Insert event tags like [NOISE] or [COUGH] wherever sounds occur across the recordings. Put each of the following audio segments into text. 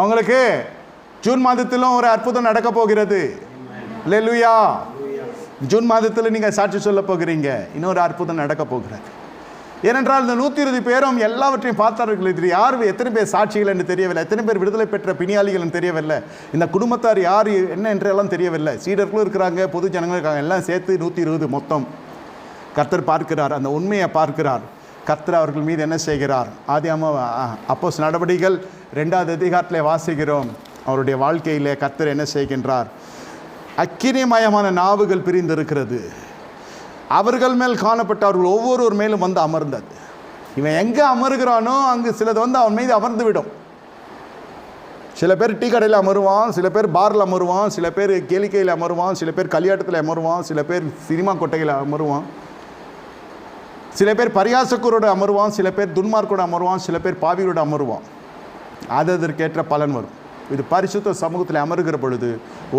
உங்களுக்கு ஜூன் மாதத்திலும் ஒரு அற்புதம் நடக்க போகிறது. லெலுயா ஜூன் மாதத்தில் நீங்கள் சாட்சி சொல்ல போகிறீங்க. இன்னொரு அற்புதம் நடக்க போகிறது. ஏனென்றால் இந்த நூற்றி இருபது பேரும் எல்லாவற்றையும் பார்த்தார்கள். இது யார் எத்தனை பேர் சாட்சிகள் என்று தெரியவில்லை. எத்தனை பேர் விடுதலை பெற்ற பிணியாளிகள் என்று தெரியவில்லை. இந்த குடும்பத்தார் யார் என்ன என்றெல்லாம் தெரியவில்லை. சீடர்களும் இருக்கிறாங்க பொது ஜனங்களும் இருக்காங்க. எல்லாம் சேர்த்து நூற்றி இருபது மொத்தம். கர்த்தர் பார்க்கிறார். அந்த உண்மையை பார்க்கிறார். கர்த்தர் அவர்கள் மீது என்ன செய்கிறார்? ஆதியாம அப்போஸ் நடவடிக்கைகள் ரெண்டாவது அதிகாரத்தில் வாசிக்கிறோம். அவருடைய வாழ்க்கையிலே கத்தர் என்ன செய்கின்றார்? அக்கினிமயமான நாவுகள் பிரிந்திருக்கிறது. அவர்கள் மேல் காணப்பட்ட அவர்கள் ஒவ்வொருவர் மேலும் வந்து அமர்ந்தது. இவன் எங்கே அமருகிறானோ அங்கு சிலது வந்து அவன் மீது அமர்ந்து விடும் சில பேர் டீ கடையில் அமருவான் சில பேர் பாரில் அமருவான் சில பேர் கேளிக்கையில் அமருவான் சில பேர் கல்யாணத்தில் அமருவான் சில பேர் சினிமா கொட்டையில் அமருவான். சில பேர் பரியாசக்கூரோடு அமருவான் சில பேர் துன்மார்க்கோட அமருவான் சில பேர் பாவியோடு அமருவான். அது அதற்கேற்ற பலன் வரும். இது பரிசுத்த சமூகத்தில் அமருகிற பொழுது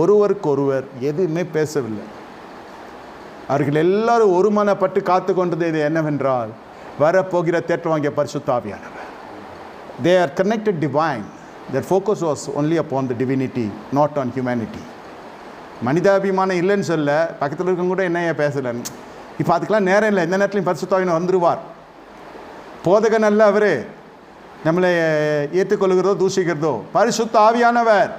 ஒருவருக்கொருவர் எதுவுமே பேசவில்லை. அவர்கள் எல்லாரும் ஒருமனப்பட்டு காத்து கொண்டது இது என்னவென்றால் வரப்போகிற தேற்றம் வாங்கிய பரிசுத்தாவியானவர் they are connected divine their focus was only upon the divinity not on humanity மனிதாபிமானம் இல்லைன்னு சொல்ல பக்கத்தில் இருக்கவங்க கூட என்ன ஏன் பேசலன்னு இப்போ அதுக்கெல்லாம் நேரம் இல்லை. எந்த நேரத்துலையும் பரிசுத்தாவின் வந்துருவார். போதகன் அல்ல அவர். நம்மளை ஏற்றுக்கொள்கிறதோ தூஷிக்கிறதோ. பரிசுத்த ஆவியானவர்.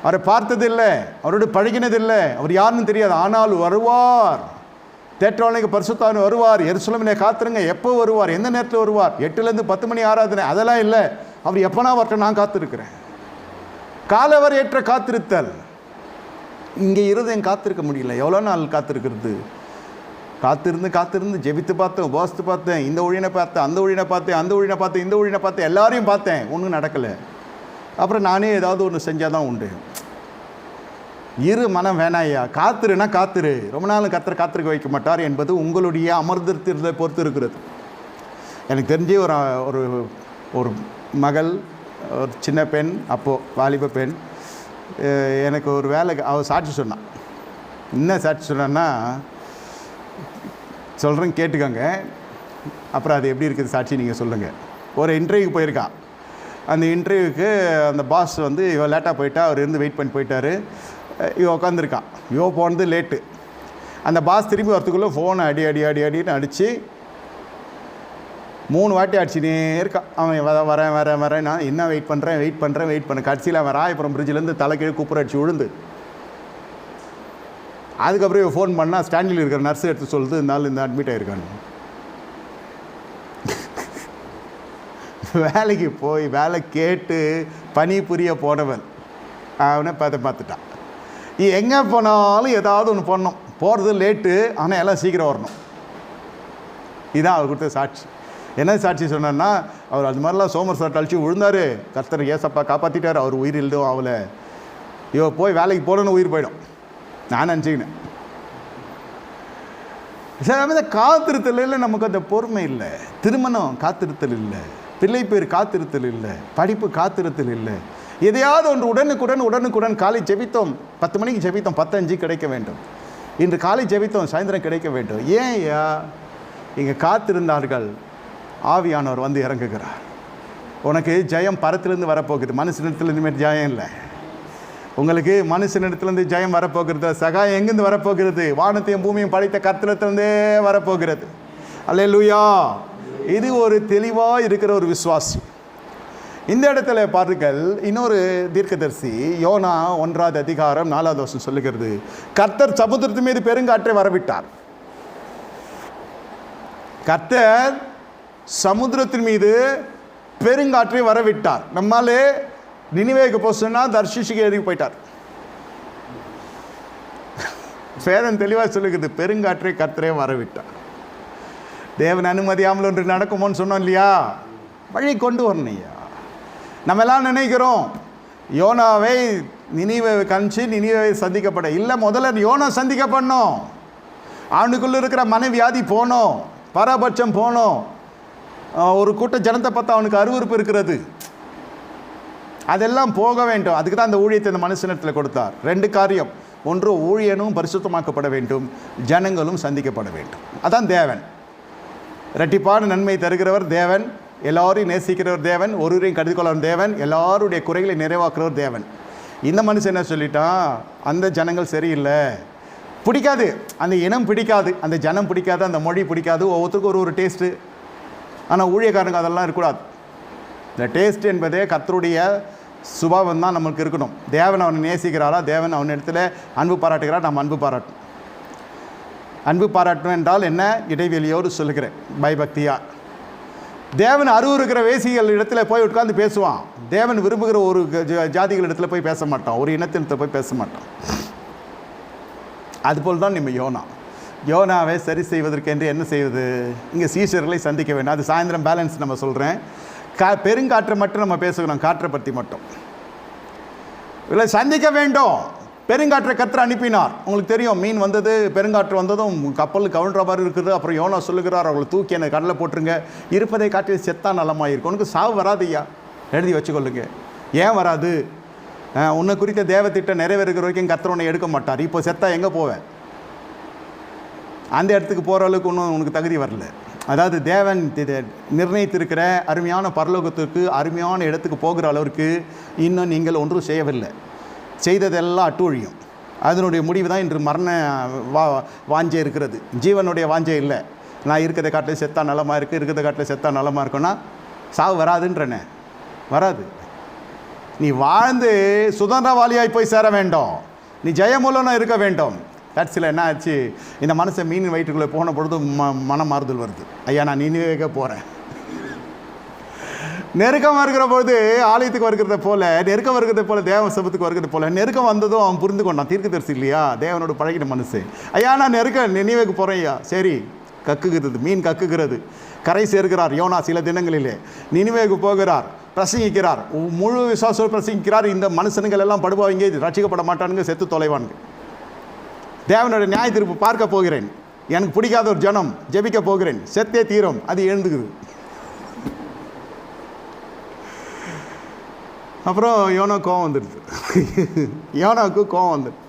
அவரை பார்த்ததில்லை அவரோடு பழகினதில்லை அவர் யாருன்னு தெரியாது. ஆனால் வருவார். தேற்றவாளைக்கு பரிசுத்தாவின் வருவார். எருசலமினை காத்துருங்க எப்போ வருவார்? எந்த நேரத்தில் வருவார்? எட்டுலேருந்து பத்து மணி ஆராதனை. அதெல்லாம் இல்லை. அவர் எப்போனா வரட்டும் நான் காத்திருக்கிறேன். காலவர் ஏற்ற காத்திருத்தல். இங்கே இருதயம் காத்திருக்க முடியல. எவ்வளோ நாள் காத்திருக்கிறது? காத்திருந்து காத்திருந்து ஜெபித்து பார்த்தேன் உபாசித்து பார்த்தேன் இந்த ஒழியனை பார்த்தேன் அந்த ஒழியனை பார்த்தேன் அந்த ஒழியனை பார்த்தேன் இந்த ஒழியனை பார்த்தேன் எல்லாரையும் பார்த்தேன். ஒன்றும் நடக்கலை. அப்புறம் நானே ஏதாவது ஒன்று செஞ்சால் தான் உண்டு. இரு மனம் வேணாயா காத்துருனா காத்திரு. ரொம்ப நாள் கத்திர காத்திருக்க வைக்க மாட்டார் என்பது உங்களுடைய அமர்ந்திருத்தத்தை பொறுத்து இருக்கிறது. எனக்கு தெரிஞ்சு ஒரு ஒரு ஒரு மகள் ஒரு சின்ன பெண் அப்போது வாலிப பெண் எனக்கு ஒரு வேலை அவள் சாட்சி சொன்னான். என்ன சாட்சி சொன்னான்னா சொல்கிறேன் கேட்டுக்கோங்க. அப்புறம் அது எப்படி இருக்குது சாட்சி நீங்கள் சொல்லுங்கள் ஒரு இன்டர்வியூக்கு போயிருக்கான் அந்த இன்டர்வியூக்கு அந்த பாஸ் வந்து இவ லேட்டாக போயிட்டா அவர் இருந்து வெயிட் பண்ணி போயிட்டாரு. அஹ் இவ உட்காந்துருக்கான் இவ போனது லேட்டு அந்த பாஸ் திரும்பி வரத்துக்குள்ளே ஃபோனை அடி அடி அடி அடின்னு அடித்து மூணு வாட்டி அடிச்சுனே இருக்கான் அவன் வர வரேன் வரேன் வரேன் நான் என்ன வெயிட் பண்ணுறேன் வெயிட் பண்ணுறேன் வெயிட் பண்ண கடைசியில் அவன் ராயபுரம் பிரிட்ஜிலேருந்து தலைக்கீழே கூப்பிட அடிச்சு விழுந்து அதுக்கப்புறம் இவன் ஃபோன் பண்ணால் ஸ்டாண்டில் இருக்கிற நர்ஸ் எடுத்து சொல்லுது இந்த நாள் இந்த அட்மிட் ஆயிருக்கான்னு. வேலைக்கு போய் வேலை கேட்டு பணி புரிய போனவன். அவனை பார்த்து பார்த்துட்டான். நீ எங்கே போனாலும் ஏதாவது ஒன்று பண்ணணும். போகிறது லேட்டு ஆனால் எல்லாம் சீக்கிரம் வரணும். இதான் அவர் கொடுத்த சாட்சி. என்ன சாட்சி சொன்னான்னா அவர் அது மாதிரிலாம் சோமர் சார் அழிச்சு விழுந்தார். கர்த்தர் ஏசப்பா காப்பாற்றிட்டார் அவர் உயிர் இல்லதும் அவளை இவ போய் வேலைக்கு போகணுன்னு உயிர் போயிடும். நான் நினச்சிக்கினேன். சார் அந்த காத்திருத்தலில் நமக்கு அந்த பொறுமை இல்லை. திருமணம் காத்திருத்தல் இல்லை. பிள்ளை பேர் காத்திருத்தல் இல்லை. படிப்பு காத்திருத்தல் இல்லை. எதையாவது ஒன்று உடனுக்குடன் உடனுக்குடன் காலை ஜெபித்தோம். பத்து மணிக்கு ஜெபித்தோம் பத்தஞ்சு கிடைக்க வேண்டும். இன்று காலை ஜெபித்தோம் சாயந்தரம் கிடைக்க வேண்டும். ஏன் ஐயா? இங்கே காத்திருந்தார்கள். ஆவியானவர் வந்து இறங்குகிறார். உனக்கு ஜெயம் பரத்திலிருந்து வரப்போகுது. மனுஷனிடத்துலேருந்து இனிமேல் ஜெயம் இல்லை. உங்களுக்கு மனுஷனிடத்துலேருந்து ஜெயம் வரப்போகிறது. சகாயம் எங்கேருந்து வரப்போகிறது? வானத்தையும் பூமியும் படைத்த கர்த்தனத்திலிருந்தே வரப்போகிறது. அல்ல லூயா இது ஒரு தெளிவாக இருக்கிற ஒரு விசுவாசி. இந்த இடத்துல பாருங்கள் இன்னொரு தீர்க்கதரிசி யோனா ஒன்றாவது அதிகாரம் நாலாவது வருஷம் சொல்லுகிறது. கர்த்தர் சமுத்திரத்து மீது பெருங்காற்றை வரவிட்டார். கர்த்தர் சமுத்திரத்தின் மீது பெருங்காற்றை வரவிட்டார். நம்மாலே நினைவேக்கு போக சொன்னால் தர்ஷிஷுக்கு ஏறி போயிட்டார்? வேதம் தெளிவாக சொல்லுகிறது பெருங்காற்றை கர்த்தரே வரவிட்டார். தேவன் அனுமதியாமல் ஒன்று நடக்குமோன்னு சொன்னோம் இல்லையா? வழி கொண்டு வரணும் ஐயா. நம்ம எல்லாம் நினைக்கிறோம் யோனாவை நினைவை கணிச்சு நினைவை சந்திக்கப்பட இல்லை முதல்ல யோனா சந்திக்கப்படணும். அவனுக்குள்ளே இருக்கிற மனைவியாதி போனோம் பரபட்சம் போனோம். ஒரு கூட்ட ஜனத்தை பார்த்தா அவனுக்கு அருவருப்பு இருக்கிறது. அதெல்லாம் போக வேண்டும். அதுக்கு தான் அந்த ஊழியத்தை இந்த மனுஷனத்தில் கொடுத்தார். ரெண்டு காரியம். ஒன்று ஊழியனும் பரிசுத்தமாக்கப்பட வேண்டும். ஜனங்களும் சந்திக்கப்பட வேண்டும். அதான் தேவன். இரட்டிப்பான நன்மை தருகிறவர் தேவன். எல்லாரையும் நேசிக்கிறவர் தேவன். ஒருவரையும் கருதி கொள்ளவர் தேவன். எல்லாருடைய குறைகளை நிறைவாக்குறவர் தேவன். இந்த மனுஷன் என்ன சொல்லிட்டான் அந்த ஜனங்கள் சரியில்லை. பிடிக்காது. அந்த இனம் பிடிக்காது. அந்த ஜனம் பிடிக்காது. அந்த மொழி பிடிக்காது. ஒவ்வொருத்தருக்கும் ஒரு ஒரு டேஸ்ட்டு ஆனால் ஊழியக்காரங்க அதெல்லாம் இருக்கக்கூடாது. இந்த டேஸ்ட் என்பதே கத்தருடைய சுபாவம் தான் நமக்கு இருக்கணும். தேவன் அவனை நேசிக்கிறாரா? தேவன் அவன் இடத்துல அன்பு பாராட்டுகிறார் நம்ம அன்பு பாராட்டணும். அன்பு பாராட்டணும் என்றால் என்ன? இடைவெளியோடு சொல்லுகிறேன். பயபக்தியாக தேவன் அருவருக்கிற வேசிகள் இடத்துல போய் உட்காந்து பேசுவான். தேவன் விரும்புகிற ஒரு ஜாதிகள் இடத்துல போய் பேச மாட்டான். ஒரு இனத்தினத்தை போய் பேச மாட்டான். அதுபோல் தான் நம்ம யோனா. யோனாவை சரி செய்வதற்கென்று என்ன செய்வது? இங்கே சீஷர்களை சந்திக்க வேண்டும். அது சாயந்தரம் பேலன்ஸ் நம்ம சொல்கிறேன் கா பெருங்காற்றை மட்டும் நம்ம பேசுகிறோம் காற்றை பற்றி மட்டும். இல்லை சந்திக்க வேண்டும். பெருங்காற்றை கற்று அனுப்பினார். உங்களுக்கு தெரியும் மீன் வந்தது பெருங்காற்று வந்ததும் கப்பல் கவுன்ற மாதிரி இருக்குது. அப்புறம் யோனா சொல்லுகிறார் அவங்களை தூக்கி என்னை கடலில் போட்டுருங்க. இருப்பதை காட்டி செத்தா நலமாக இருக்கும் உனக்கு சாவு வராதையா ஐயா. எழுதி வச்சுக்கொள்ளுங்க. ஏன் வராது? உன்னை குறித்த தேவத்திட்டம் நிறைவேறுகிற வரைக்கும் கர்த்தர் உன்னை எடுக்க மாட்டார். இப்போ செத்தா எங்கே போவேன்? அந்த இடத்துக்கு போகிற அளவுக்கு ஒன்றும் உனக்கு தகுதி வரல. அதாவது தேவன் நிர்ணயித்திருக்கிற அருமையான பரலோகத்திற்கு அருமையான இடத்துக்கு போகிற அளவிற்கு இன்னும் நீங்கள் ஒன்றும் செய்யவில்லை. செய்ததெல்லாம் அட்டூழியம். அதனுடைய முடிவு தான் இன்று மரண வா வாஞ்சை இருக்கிறது. ஜீவனுடைய வாஞ்சை இல்லை. நான் இருக்கிறத காட்டில் செத்தா நலமாக இருக்குது இருக்கிறத காட்டில் செத்தா நலமாக இருக்குன்னா சாவு வராதுன்றனே. வராது. நீ வாழ்ந்து சுதந்திரவாளியாய் போய் சேர வேண்டும். நீ ஜெயமூலனாக இருக்க வேண்டும். கடைசியில் என்ன ஆச்சு? இந்த மனுஷன் மீன் வயிற்றுக்குள்ளே போன பொழுது ம மன மாறுதல் வருது. ஐயா நான் நினைவேக போகிறேன் நெருக்கம் வருகிற பொழுது ஆலயத்துக்கு வருகிறத போல நெருக்கம் வருகிறத போல தேவ சபத்துக்கு வருகிறது போல நெருக்கம் வந்ததும் அவன் புரிந்து கொண்டான். தீர்க்க தரிசி இல்லையா? தேவனோட பழகின மனசு ஐயா நான் நெருக்க நினைவுக்கு போகிறேன் ஐயா. சரி கக்குகிறது மீன் கக்குகிறது. கரை சேர்க்கிறார் யோனா சில தினங்களிலே. நினைவேக்கு போகிறார் பிரசங்கிக்கிறார். உ- முழு விசுவாசம் பிரசங்கிக்கிறார். இந்த மனுஷனுங்கள் எல்லாம் படுபாவங்க ரட்சிக்கப்பட மாட்டானுங்க செத்து தொலைவானுங்க. தேவனுடைய நியாய தீர்ப்பு பார்க்க போகிறேன். எனக்கு பிடிக்காத ஒரு ஜனம் ஜெபிக்க போகிறேன். செத்தே தீரம். அது எழுந்துக்குது. அப்புறம் யோனா கோவம் வந்துடுது. யோனாவுக்கு கோவம் வந்துடுது.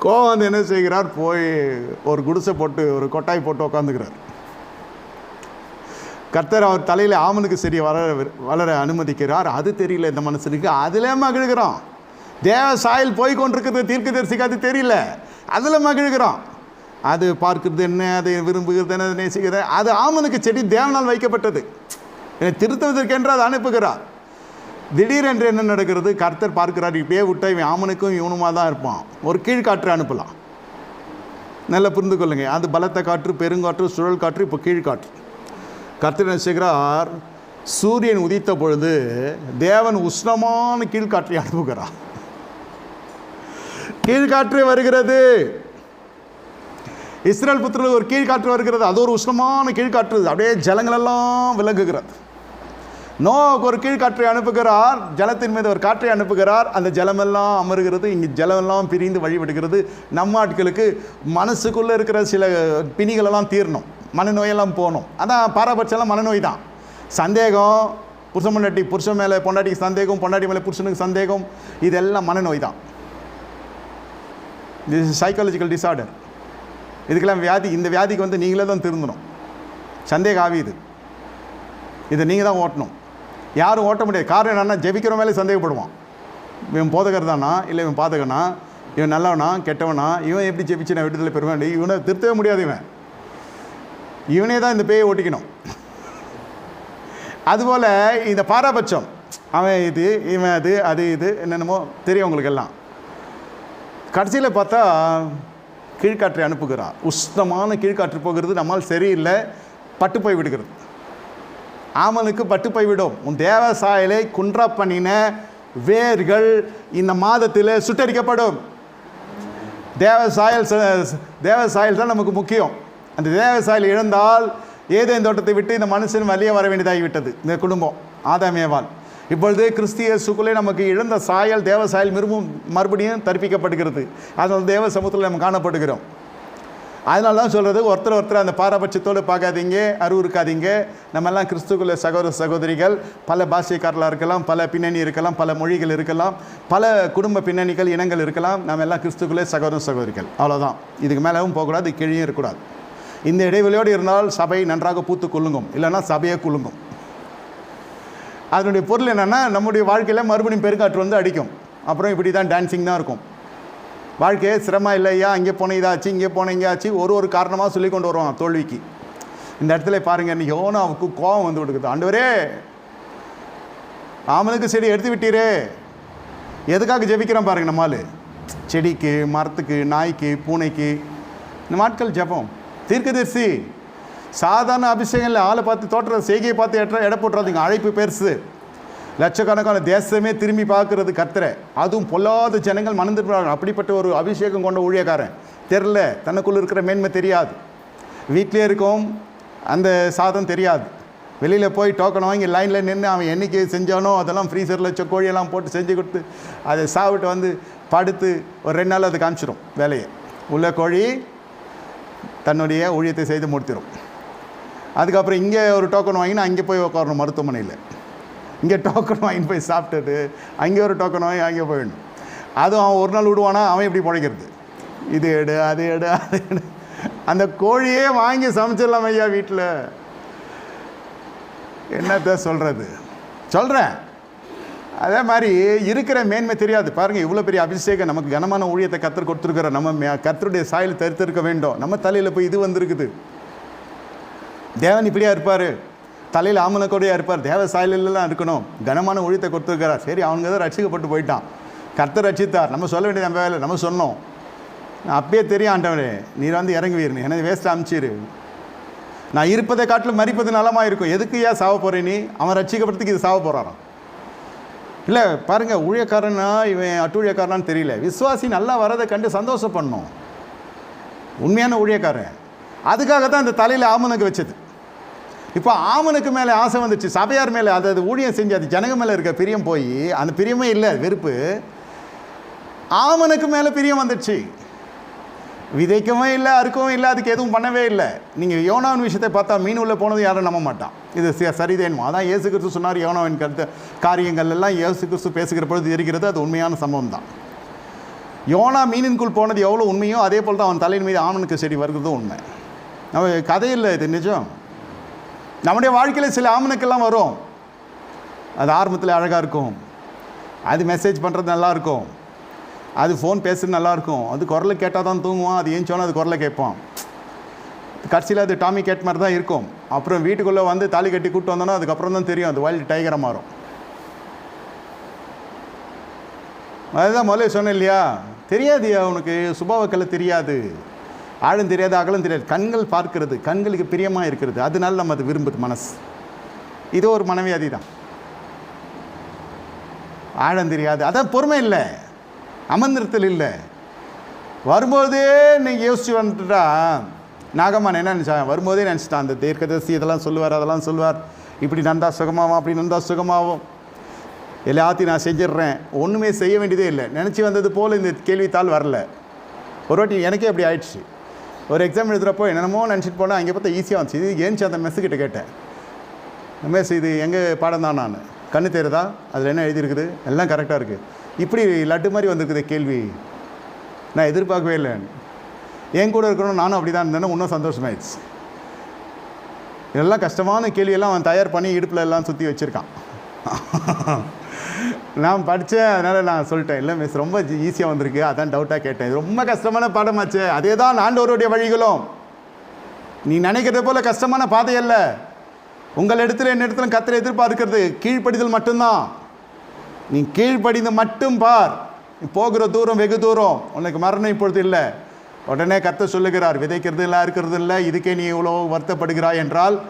கோவம் வந்து என்ன செய்கிறார்? போய் ஒரு குடிசை போட்டு ஒரு கொட்டாய் போட்டு உட்காந்துக்கிறார் கர்த்தர் அவர் தலையில் ஆமனுக்கு சரி வளர வளர அனுமதிக்கிறார். அது தெரியல இந்த மனுஷனுக்கு. அதிலே மகிழ்கிறான் தேவ சாயல் போய் கொண்டிருக்கிறது தீர்க்கதரிசிக்கு அது தெரியல. அதில் மகிழ்கிறோம். அது பார்க்கிறது என்ன அதை விரும்புகிறது என்ன நேசிக்கிறது அது ஆமனுக்கு செடி தேவனால் வைக்கப்பட்டது. என்னை திருத்துவதற்கென்று அதை அனுப்புகிறார். திடீரென்று என்ன நடக்கிறது? கர்த்தர் பார்க்கிறார் இப்படியே விட்டா இவன் ஆமனுக்கும் இவனுமாக தான் இருப்பான். ஒரு கீழ்காற்று அனுப்பலாம். நல்லா புரிந்து கொள்ளுங்க. அது பலத்த காற்று பெருங்காற்று சுழல் காற்று இப்போ கீழ்காற்று. கர்த்தர் என்ன செய்கிறார்? சூரியன் உதித்த பொழுது தேவன் உஷ்ணமான கீழ்காற்றை அனுப்புகிறார். கீழ்காற்று வருகிறது. இஸ்ரேல் புத்திரில் ஒரு கீழ்காற்று வருகிறது. அது ஒரு உஷ்ணமான கீழ்காற்று. அப்படியே ஜலங்களெல்லாம் விளங்குகிறது. நோக்கு ஒரு கீழ்காற்றை அனுப்புகிறார். ஜலத்தின் மீது ஒரு காற்றை அனுப்புகிறார். அந்த ஜலமெல்லாம் அமருகிறது. இங்கே ஜலமெல்லாம் பிரிந்து வழிபடுகிறது. நம்ம ஆட்களுக்கு மனசுக்குள்ளே இருக்கிற சில பிணிகளெல்லாம் தீரணும். மனநோயெல்லாம் போகணும். அதான் பாரபட்சம்லாம் மனநோய் தான். சந்தேகம் புருஷன் பொண்டாட்டி புருஷன் மேலே பொண்டாட்டிக்கு சந்தேகம் பொண்டாட்டி மேலே புருஷனுக்கு சந்தேகம் இதெல்லாம் மனநோய் தான். இது சைக்காலஜிக்கல் டிசார்டர் இதுக்கெல்லாம் வியாதி இந்த வியாதிக்கு வந்து நீங்களே தான் திருந்தணும். சந்தேக ஆவி இது இதை நீங்கள் தான் ஓட்டணும். யாரும் ஓட்ட முடியாது. காரணம் என்னென்னா ஜெபிக்கிற மேலே சந்தேகப்படுவான். இவன் போதகர் தானா? இல்லை இவன் பாதகனா? இவன் நல்லவனா? கெட்டவனா? இவன் எப்படி ஜெபிச்சு நான் விடுதலை பெறுவேன்? இவனை திருத்தவே முடியாது இவன். இவனே தான் இந்த பேயை ஓட்டிக்கணும். அதுபோல் இந்த பாராபட்சம். அவன் இது இவன் அது அது இது என்னென்னமோ தெரியும் உங்களுக்கு எல்லாம். கடைசியில் பார்த்தா கீழ்காற்றை அனுப்புகிறார். உஷ்ணமான கீழ்காற்று போகிறது நம்மால் சரியில்லை பட்டு போய் விடுகிறது. ஆமனுக்கு பட்டு போய் விடும். உன் தேவசாயலை குன்றா பண்ணின வேர்கள் இந்த மாதத்தில் சுட்டரிக்கப்படும். தேவசாயல் தேவசாயல் தான் நமக்கு முக்கியம். அந்த தேவசாயல் இழந்தால் ஏதேன் தோட்டத்தை விட்டு இந்த மனுஷன் வெளியே வர வேண்டியதாகிவிட்டது. இந்த குடும்பம் ஆதாமேவால் இப்பொழுது கிறிஸ்திய சுக்குலே நமக்கு இழந்த சாயல் தேவ சாயல் மிரும்பும் மறுபடியும் தரிப்பிக்கப்படுகிறது. அதனால் தேவ சமூகத்தில் நம்ம காணப்படுகிறோம். அதனால தான் சொல்கிறது ஒருத்தர் ஒருத்தர் அந்த பாரபட்சத்தோடு பார்க்காதீங்க அறிவு இருக்காதீங்க நம்ம கிறிஸ்துக்குள்ள சகோதர சகோதரிகள் பல பாஷைக்காரர்களாக இருக்கலாம் பல பின்னணி இருக்கலாம் பல மொழிகள் இருக்கலாம் பல குடும்ப பின்னணிகள் இனங்கள் இருக்கலாம். நம்ம எல்லாம் கிறிஸ்துக்குள்ளே சகோதர சகோதரிகள். அவ்வளோதான் இதுக்கு மேலேவும் போகக்கூடாது கிழியும் இருக்கக்கூடாது. இந்த இடைவெளியோடு இருந்தால் சபை நன்றாக பூத்து குலுங்கும் இல்லைன்னா சபையை குலுங்கும். அதனுடைய பொருள் என்னென்னா நம்முடைய வாழ்க்கையில் மறுபடியும் பெருங்காற்று வந்து அடிக்கும். அப்புறம் இப்படி தான் டான்ஸிங் தான் இருக்கும். வாழ்க்கையே சிரமம் இல்லையா அங்கே போன இதாச்சு இங்கே போன இங்கே ஆச்சு ஒரு ஒரு காரணமாக சொல்லி கொண்டு வருவான் தோல்விக்கு. இந்த இடத்துல பாருங்க இன்னைக்கு யோனாவுக்கு கோபம் வந்து விடுக்குது. ஆண்டவரே ஆமலுக்கு செடி எடுத்து விட்டீரே. எதுக்காக ஜெபிக்கிறோம் பாருங்க நம்மால்? செடிக்கு மரத்துக்கு நாய்க்கு பூனைக்கு. இந்த ஆட்கள் ஜெபம். தீர்க்கதரிசி சாதாரண அபிஷேகங்களில் ஆளை பார்த்து தோற்ற செய்கையை பார்த்து எட்ட எடை போட்டுறாதீங்க. அழைப்பு பெருசு. லட்சக்கணக்கான தேசமே திரும்பி பார்க்கறது கத்துற அதுவும் பொல்லாத ஜனங்கள் மணந்துருப்பாங்க அப்படிப்பட்ட ஒரு அபிஷேகம் கொண்ட ஊழியக்காரன். தெரில தனக்குள்ளே இருக்கிற மேன்மை தெரியாது. வீட்டிலே இருக்கும் அந்த சாதம் தெரியாது. வெளியில் போய் டோக்கன் வாங்கி லைனில் நின்று அவன் என்றைக்கு செஞ்சானோ அதெல்லாம் ஃப்ரீசரில் வச்ச கோழியெல்லாம் போட்டு செஞ்சு கொடுத்து அதை சாப்பிட்டு வந்து படுத்து ஒரு ரெண்டு நாள் அது காமிச்சிடும் வேலையை. உள்ள கோழி தன்னுடைய ஊழியத்தை செய்து முடித்திடும் அதுக்கப்புறம் இங்கே ஒரு டோக்கன் வாங்கினா அங்கே போய் உட்காரணும் மருத்துவமனையில். இங்கே டோக்கன் வாங்கிட்டு போய் சாப்பிட்டுட்டு அங்கே ஒரு டோக்கன் வாங்கி அங்கே போயிடணும். அதுவும் அவன் ஒரு நாள் விடுவானா? அவன் எப்படி பிழைக்கிறது? இது எடு அது எடு அது எடு. அந்த கோழியே வாங்கி சமைச்சிடலாம் ஐயா வீட்டில். என்னத்த சொல்கிறது சொல்கிறேன் அதே மாதிரி இருக்கிற மேன்மை தெரியாது. பாருங்கள் இவ்வளோ பெரிய அபிஷேகம் நமக்கு கனமான ஊழியத்தை கத்தர் கொடுத்துருக்குற நம்ம கத்தருடைய கர்த்தருடைய சாயல் தரித்திருக்க வேண்டும். நம்ம தலையில் போய் இது வந்திருக்குது. தேவன் இப்படியா இருப்பார்? தலையில் ஆமலக்கோடையாக இருப்பார். தேவ சாயலெல்லாம் இருக்கணும். கனமான ஊழியத்தை கொடுத்துருக்கிறார். சரி அவனுங்க தான் ரட்சிக்கப்பட்டு போயிட்டான். கர்த்தர் ரட்சித்தார். நம்ம சொல்ல வேண்டியது நம்ம வேலை. நம்ம சொன்னோம். நான் அப்பயே தெரியும் ஆண்டவரே நீர் வந்து இறங்குவீர்னு எனக்கு வேஸ்ட் அமிச்சிரு. நான் இருப்பதை காட்டிலும் மறிப்பது நலமாக இருக்கும் எதுக்கு ஏன் சாவ போகிறேன் நீ? அவன் ரட்சிக்கப்படுறதுக்கு இது சாவ போகிறாராம் இல்லை பாருங்க ஊழியக்காரனா இவன் அட்டூழியக்காரனான்னு தெரியல. விசுவாசி நல்லா வரதை கண்டு சந்தோஷப்படணும். உண்மையான ஊழியக்காரன். அதுக்காக தான் இந்த தலையில் ஆமனுக்கு வச்சது. இப்போ ஆமனுக்கு மேலே ஆசை வந்துச்சு சபையார் மேலே அது அது ஊழியம் செஞ்சு அது ஜனங்க மேலே இருக்க பிரியம் போய் அந்த பிரியமே இல்லை வெறுப்பு. ஆமனுக்கு மேலே பிரியம் வந்துடுச்சு விதைக்கவும் இல்லை அறுக்கவும் இல்லை அதுக்கு எதுவும் பண்ணவே இல்லை. நீங்கள் யோனாவின் விஷயத்தை பார்த்தா மீன் உள்ளே போனது யாரும் நம்ப மாட்டான். இது ச- சரிதேன்மா. அதான் இயேசு கிறிஸ்து சொன்னார் யோனாவின் கருத்து காரியங்கள் எல்லாம் இயேசு கிறிஸ்து பேசுகிற பொழுது இருக்கிறது அது உண்மையான சம்பவம் தான். யோனா மீனின்குள் போனது எவ்வளோ உண்மையோ அதே போல் தான் அவன் தலையின் மீது ஆமனுக்கு செடி வருகிறதும் உண்மை. நம்ம கதையில் இது நிஜம்? நம்முடைய வாழ்க்கையில் சில ஆமனுக்கெல்லாம் வரும். அது ஆரம்பத்தில் அழகாக இருக்கும். அது மெசேஜ் பண்ணுறது நல்லாயிருக்கும் அது ஃபோன் பேசுறது நல்லாயிருக்கும் அது குரலை கேட்டால் தான் தூங்குவான். அது ஏன் அது குரலை கேட்பான். கடைசியில் அது டாமி கேட் மாதிரி தான் இருக்கும். அப்புறம் வீட்டுக்குள்ளே வந்து தாலி கட்டி கூட்டு வந்தோன்னா அதுக்கப்புறம் தான் தெரியும். அது வைல்டு டைகராக மாறும். அதுதான் முதல்ல சொன்னேன் இல்லையா? தெரியாதுயா உனக்கு. சுபாவக்கலை தெரியாது. ஆழம் தெரியாது அகலம் தெரியாது. கண்கள் பார்க்கிறது கண்களுக்கு பிரியமாக இருக்கிறது. அதனால நம்ம அது விரும்புது மனசு. இது ஒரு மனவியாதி தான் ஆழம் தெரியாது. அதான் பொறுமை இல்லை. அமர்ந்திருத்தல் இல்லை. வரும்போதே நீங்கள் யோசிச்சு வந்துட்டா நாகம்மான் என்ன நினச்சா வரும்போதே நினச்சிட்டான் அந்த தீர்க்கதரிசி இதெல்லாம் சொல்லுவார் அதெல்லாம் சொல்லுவார். இப்படி நந்தா சுகமாகும் அப்படி நந்தா சுகமாகும் எல்லாத்தையும் நான் செஞ்சிடுறேன். ஒன்றுமே செய்ய வேண்டியதே இல்லை. நினச்சி வந்தது போல் இந்த கேள்வித்தாள் வரல. ஒரு வாட்டி எனக்கே அப்படி ஆயிடுச்சு. ஒரு எக்ஸாம் எழுதுகிறப்போ என்னென்னமோ நினச்சிட்டு போனால் அங்கே பார்த்தா ஈஸியாக வந்துச்சு. இது ஏன்ச்சு அந்த மெஸ்ஸுக்கிட்ட கேட்டேன். மிஸ் இது எங்கள் பாடம் தான் நான். கண்ணு தெரியுதா அதில் என்ன எழுதியிருக்குது? எல்லாம் கரெக்டாக இருக்குது இப்படி லட்டு மாதிரி வந்திருக்குது கேள்வி. நான் எதிர்பார்க்கவே இல்லை. என் கூட இருக்கணும் நானும் அப்படி தான் இருந்தேன்னா இன்னும் சந்தோஷமாயிடுச்சு. இதெல்லாம் கஷ்டமான கேள்வியெல்லாம் அவன் தயார் பண்ணி இடுப்பில் எல்லாம் சுற்றி வச்சுருக்கான். நான் படித்தேன் அதனால் நான் சொல்லிட்டேன். இல்லை மிஸ் ரொம்ப ஈஸியாக வந்திருக்கு. அதான் டவுட்டாக கேட்டேன். ரொம்ப கஷ்டமான பாடமாச்சு. அதே தான் ஆண்டவருடைய வழிகளும். நீ நினைக்கிறது போல் கஷ்டமான பாதை அல்ல. உங்கள் இடத்துல என்ன இடத்துல கத்திர எதிர்பார்க்கிறது. கீழ்ப்படிதல் மட்டும்தான். நீ கீழ்ப்படிந்து மட்டும் பார். நீ போகிற தூரம் வெகு தூரம். உனக்கு மரணம் இப்பொழுது இல்லை. உடனே கத்த சொல்லுகிறார் விதைக்கிறது இல்லை இருக்கிறது இல்லை. இதுக்கே நீ இவ்வளோ வருத்தப்படுகிறாய் என்றால்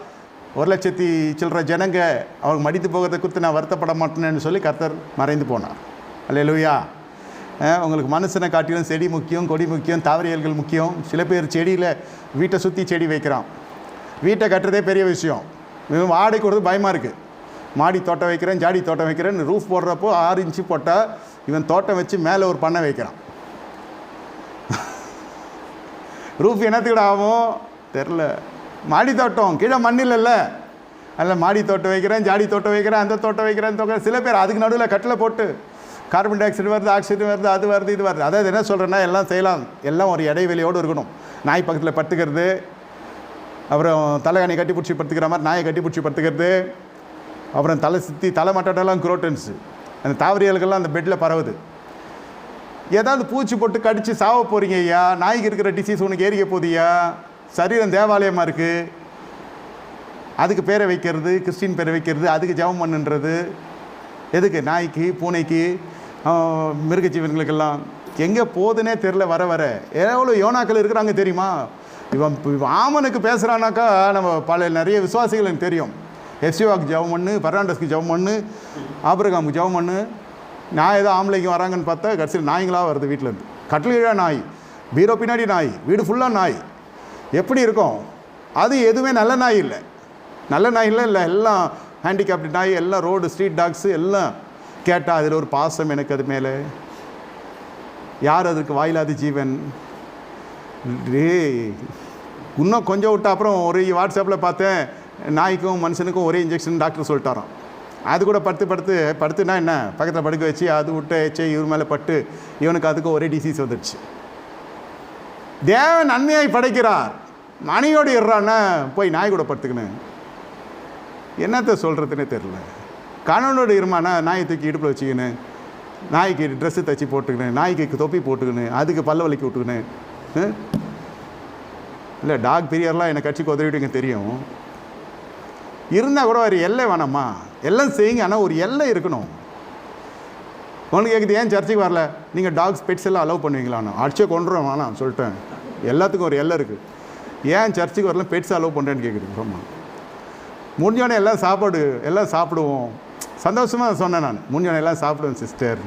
ஒரு லட்சத்தி சில்லற ஜனங்க அவங்க மடித்து போகிறத குறித்து நான் வருத்தப்பட மாட்டேன்னு சொல்லி கர்த்தர் மறைந்து போனார். அல்ல லூயா உங்களுக்கு மனுஷனை காட்டிலும் செடி முக்கியம் கொடி முக்கியம் தாவரியல்கள் முக்கியம். சில பேர் செடியில் வீட்டை சுற்றி செடி வைக்கிறான். வீட்டை கட்டுறதே பெரிய விஷயம். வாடகை கொடுத்து பயமாக இருக்குது மாடி தோட்டம் வைக்கிறேன் ஜாடி தோட்டம் வைக்கிறேன் ரூஃப் போடுறப்போ ஆறு இன்ச்சு போட்டால் இவன் தோட்டம் வச்சு மேலே ஒரு பண்ணை வைக்கிறான். [LAUGHS] ரூஃப் என்னத்துக்கிட ஆகும்? தெரில மாடி தோட்டம் கீழே மண்ணில் இல்லைல்ல அதில் மாடி தோட்டம் வைக்கிறேன் ஜாடி தோட்டம் வைக்கிறேன் அந்த தோட்டம் வைக்கிறேன் இந்த தோட்டம் சில பேர் அதுக்கு நடுவில் கட்டில் போட்டு கார்பன் டை ஆக்சைடு வருது ஆக்சிஜன் வருது அது வருது இது வருது. அதாவது என்ன சொல்கிறேன்னா எல்லாம் செய்யலாம். எல்லாம் ஒரு இடைவெளியோடு இருக்கணும். நாய் பக்கத்தில் படுத்துக்கிறது அப்புறம் தலைகாணி கட்டி பிடிச்சி படுத்துக்கிற மாதிரி நாயை கட்டி பிடிச்சி படுத்துக்கிறது அப்புறம் தலை சுற்றி தலை மட்டெல்லாம் குரோட்டன்ஸு அந்த தாவரியல்கள்லாம் அந்த பெட்டில் பரவுது. ஏதாவது பூச்சி போட்டு கடித்து சாவ போகிறீங்க ஐயா? நாய்க்கு இருக்கிற டிசீஸ் உனக்கு ஏறிக்க போதியா சரீரம் தேவாலயமாக இருக்குது அதுக்கு பேரை வைக்கிறது கிறிஸ்டின் பேரை வைக்கிறது அதுக்கு ஜெபம் பண்ணுன்றது. எதுக்கு? நாய்க்கு பூனைக்கு மிருகஜீவன்களுக்கெல்லாம். மிருக எங்கே போகுதுன்னே தெரில வர வர. எவ்வளோ யோனாக்கள் இருக்கிறாங்க தெரியுமா? இவன் இவன் ஆமனுக்கு பேசுகிறானாக்கா நம்ம பல நிறைய விசுவாசிகள் எனக்கு தெரியும். எஸ்யூவாக்கு ஜெபம் பண்ணு பர்னாண்டஸ்க்கு ஜெபம் பண்ணு ஆபிரகாமுக்கு ஜெபம் பண்ணு. நான் ஏதோ ஆம்பளைக்கு வராங்கன்னு பார்த்தா கடைசியில் நாய்ங்களாக வருது வீட்டில் கட்டில் கீழே நாய் பீரோ பின்னாடி நாய் வீடு ஃபுல்லாக நாய். எப்படி இருக்கும்? அது எதுவுமே நல்ல நாய் இல்லை. நல்ல நாய் இல்லை இல்லை எல்லாம் ஹேண்டிகேப்டு நாய் எல்லாம் ரோடு ஸ்ட்ரீட் டாக்ஸு எல்லாம் கேட்டால் அதில் ஒரு பாசம் எனக்கு அது மேலே. யார் அதுக்கு வாயிலாத ஜீவன்? டேய் இன்னும் கொஞ்சம் விட்ட அப்புறம் ஒரு வாட்ஸ்அப்பில் பார்த்தேன் நாய்க்கும் மனுஷனுக்கும் ஒரே இன்ஜெக்ஷன் டாக்டர் சொல்லிட்டாராம். அது கூட படுத்து படுத்து படுத்துனா என்ன? பக்கத்தில் படுக்க வச்சு அது விட்டு எச்சே இவர் மேலே பட்டு இவனுக்கு அதுக்கு ஒரே டிசீஸ் வந்துடுச்சு. தேவன் நன்மையாய் படைக்கிறார். மணியோடு இடுறான்னா போய் நாய் கூட படுத்துக்கணும் என்னத்த சொல்கிறதுனே தெரில. கணவனோடு இருமானா நாயை தூக்கி இடுப்பில் வச்சுக்கின்னு நாய்க்கு ட்ரெஸ்ஸு தச்சு போட்டுக்கினு நாய்க்கு தொப்பி போட்டுக்கினு அதுக்கு பல்ல வலிக்கி விட்டுக்கினு. இல்லை டாக் பிரியர்லாம் என்னை கட்சிக்கு உதவிடுங்க தெரியும். இருந்தால் கூட ஒரு எல்லை வேணாம்மா எல்லாம் செய்யுங்க ஆனால் ஒரு எல்லை இருக்கணும். உனக்கு கேட்குது ஏன் சர்ச்சைக்கு வரல? நீங்கள் டாக்ஸ் பெட்ஸ் எல்லாம் அலோவ் பண்ணுவீங்களாண்ணா அடிச்சே கொண்டுறோம் வேணாம் சொல்லிட்டேன். எல்லாத்துக்கும் ஒரு எல்லை இருக்குது ஏன் சர்ச்சுக்கு வரல? பெட்ஸ் அலோவ் பண்ணுறேன்னு கேட்குறீங்க ரொம்ப முடிஞ்சோடனே எல்லாம் சாப்பாடு எல்லாம் சாப்பிடுவோம். சந்தோஷமாக சொன்னேன் நான். முடிஞ்சோடனே எல்லாம் சாப்பிடுவேன் சிஸ்டர்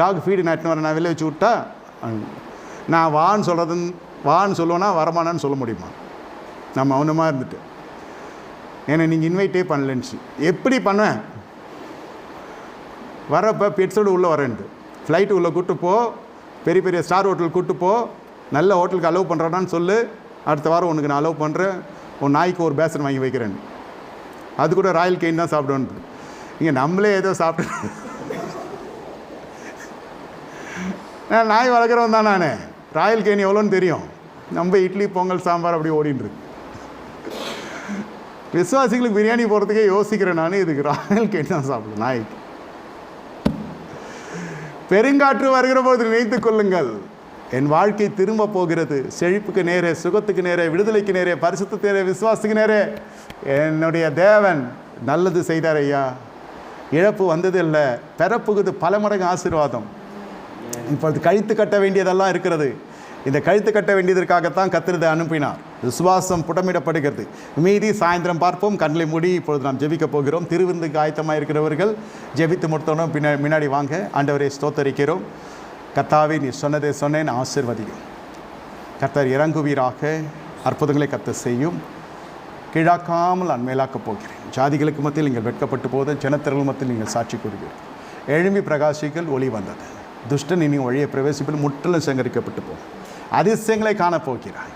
டாக் ஃபீடு நட்டுன்னு வரேன். நான் வெளில வச்சு விட்டா நான் வான்னு சொல்கிறது வான்னு சொல்லுவேன்னா வரமானான்னு சொல்ல முடியுமா? நான் மௌனமாக இருந்துட்டு. ஏன்னா நீங்கள் இன்வைட்டே பண்ணலன்னுச்சு. எப்படி பண்ணுவேன்? வரப்போ பெட்ஸோடு உள்ளே வரேன்ட்டு. ஃப்ளைட்டு உள்ளே கூப்பிட்டு போ. பெரிய பெரிய ஸ்டார் ஹோட்டல் கூப்பிட்டு போ. நல்ல ஹோட்டலுக்கு அலோவ் பண்ணுறான்னு சொல்லு. அடுத்த வாரம் உனக்கு நான் அலோவ் பண்ணுறேன் உன் நாய்க்கு ஒரு பேசன் வாங்கி வைக்கிறேன். அது கூட ராயல் கெயின் தான் சாப்பிடுவேன் இங்கே நம்மளே ஏதோ சாப்பிட்டு [LAUGHS] நாய் வளர்க்குறவன் தான் நான். ராயல் கெயின் எவ்வளோன்னு தெரியும். நம்ம இட்லி பொங்கல் சாம்பார் அப்படி ஓடின்னு விசுவாசிகளுக்கு பிரியாணி போகிறதுக்கே யோசிக்கிறேன் நான். இதுக்கு ராயல் கெயின் தான் சாப்பிடுவேன் நாய்க்கு. பெருங்காற்று வருகிற போது நினைத்துக் கொள்ளுங்கள். என் வாழ்க்கை திரும்ப போகிறது. செழிப்புக்கு நேரே சுகத்துக்கு நேரே விடுதலைக்கு நேரே பரிசுத்த நேரே விசுவாசத்துக்கு நேரே. என்னுடைய தேவன் நல்லது செய்தார் ஐயா. இழப்பு வந்தது இல்லை பெறப்புகுது பல மடங்கு ஆசீர்வாதம். இப்பொழுது கழித்து கட்ட வேண்டியதெல்லாம் இருக்கிறது. இந்த கழுத்து கட்ட வேண்டியதற்காகத்தான் கத்திரதை அனுப்பினார். விசுவாசம் புடமிடப்படுகிறது. மீதி சாயந்தரம் பார்ப்போம். கண்களை மூடி இப்பொழுது நாம் ஜெபிக்க போகிறோம். திருவிருந்துக்கு ஆயத்தமாக இருக்கிறவர்கள் ஜெபித்து முடித்தோனும் பின்ன முன்னாடி வாங்க. ஆண்டவரை ஸ்தோத்தரிக்கிறோம். கத்தாவே நீ சொன்னதை சொன்னேன் ஆசிர்வதியும். கத்தர் இறங்குவீராக அற்புதங்களை கத்த செய்யும். கீழாக்காமல் நான் மேலாக்கப் போகிறேன். ஜாதிகளுக்கு மத்தியில் நீங்கள் வெட்கப்பட்டு போதும் ஜனத்திரர்கள் மத்தியில் நீங்கள் சாட்சி கூறுவீர்கள் எழும்பி பிரகாசிகள் ஒளி வந்தது. துஷ்டன் இனி வழியை பிரவேசிப்பில் முற்றிலும் சேகரிக்கப்பட்டு போகும். அதிசயங்களை காணப்போகிறாய்.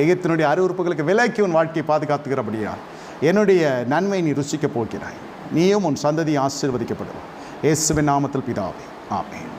ஏகத்தினுடைய அறிவுறுப்புகளுக்கு விலக்கி உன் வாழ்க்கையை பாதுகாத்துக்கிறபடியால் என்னுடைய நன்மை நீ ருசிக்கப் போகிறாய். நீயும் உன் சந்ததி ஆசீர்வதிக்கப்படும் இயேசுவின் நாமத்தில் பிதாவே. ஆமேன்.